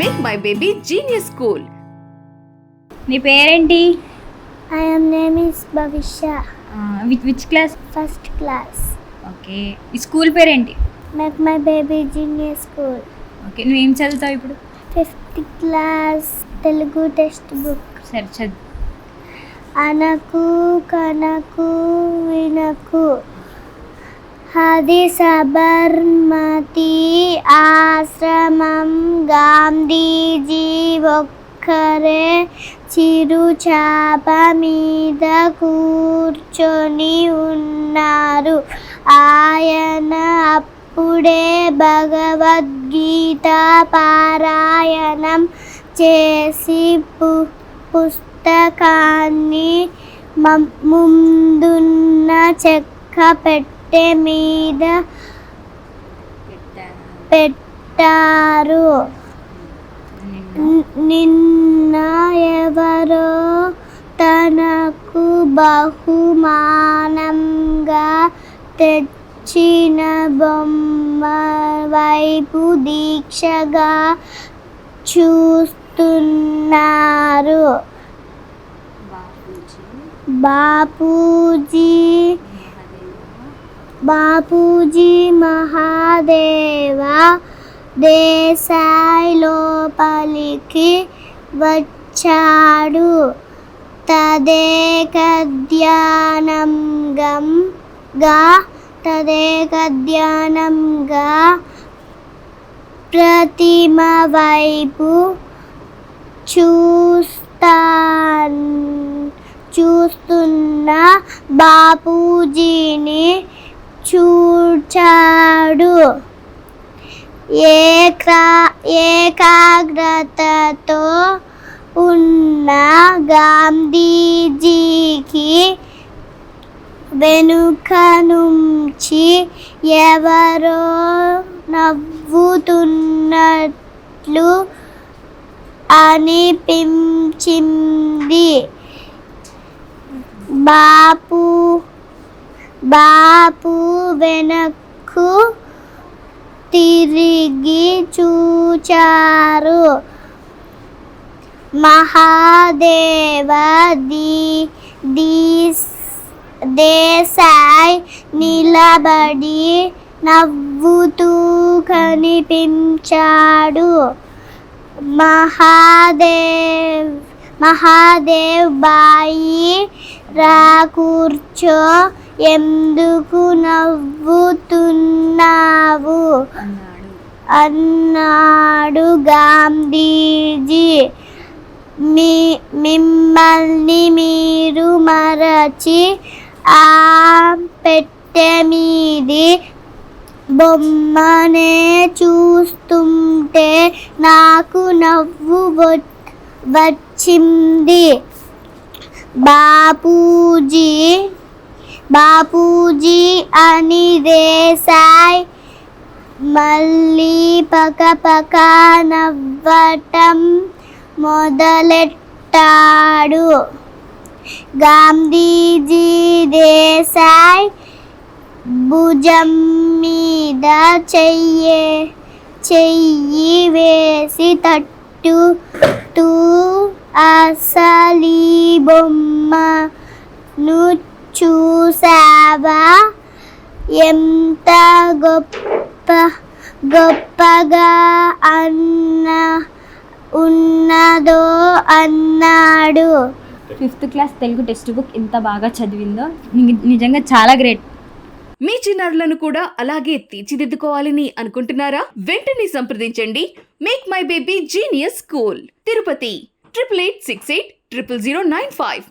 Make my baby genius school నీ పేరేంటి I am name is Bhavisha, which which class first class. Okay ఈ school పేరేంటి Make my baby junior school. Okay నువ్వేం చదువుతావు ఇప్పుడు Fifth class Telugu textbook. సరే చదువు అనకు కనకు వినకు హది సబర్మతి ఆశ్రమం గాంధీజీ ఒక్కరే చిరుచాప మీద కూర్చొని ఉన్నారు. ఆయన అప్పుడే భగవద్గీత పారాయణం చేసి పు పుస్తకాన్ని ముందున్న చెక్క పెట్టె మీద పెట్టారు. నిన్న ఎవరో తనకు బహుమానంగా తెచ్చిన బొమ్మ వైపు దీక్షగా చూస్తున్నారు. బాపూజీ బాపూజీ మహాదేవ దేశాయి లోపలికి వచ్చాడు. తదేక తదేకధ్యానంగా గా ప్రతిమ వైపు చూస్తాన్ చూస్తున్న బాపూజీని చూచాడు. ఏకా ఏకాగ్రతతో ఉన్న గాంధీజీకి వెనుక నుంచి ఎవరో నవ్వుతున్నట్లు అనిపించింది. బాపు బాపు వెనక్కు తిరిగి చూచారు. మహాదేవ దీ దీ దేశాయ్ నిలబడి నవ్వుతూ కనిపించాడు. మహాదేవ్ మహాదేవ్ బాయి రా కూర్చో ఎందుకు నవ్వుతున్నావు? అన్నాడు గాంధీజీ. మీ మిమ్మల్ని మీరు మరచి ఆ పెట్టె మీది బొమ్మనే చూస్తుంటే నాకు నవ్వు వచ్చింది. బాపూజీ బాపూజీ అని దేశాయ్ మళ్ళీ పక పక నవ్వటం మొదలెట్టాడు. గాంధీజీ దేశాయ్ భుజం మీద చెయ్యే చెయ్యి వేసి తట్టు తూ అసలీ బొమ్మను చూసావా ఎంత గొప్ప గొప్పగా అన్న ఉన్నదో అన్నాడు. Fifth class Telugu text book ఎంత బాగా చదివిందో నిజంగా చాలా గ్రేట్. మీ చిన్నారులను కూడా అలాగే తీర్చిదిద్దుకోవాలని అనుకుంటున్నారా? వెంటనే సంప్రదించండి. Make my baby genius school Tirupati triple eight six eight triple zero nine five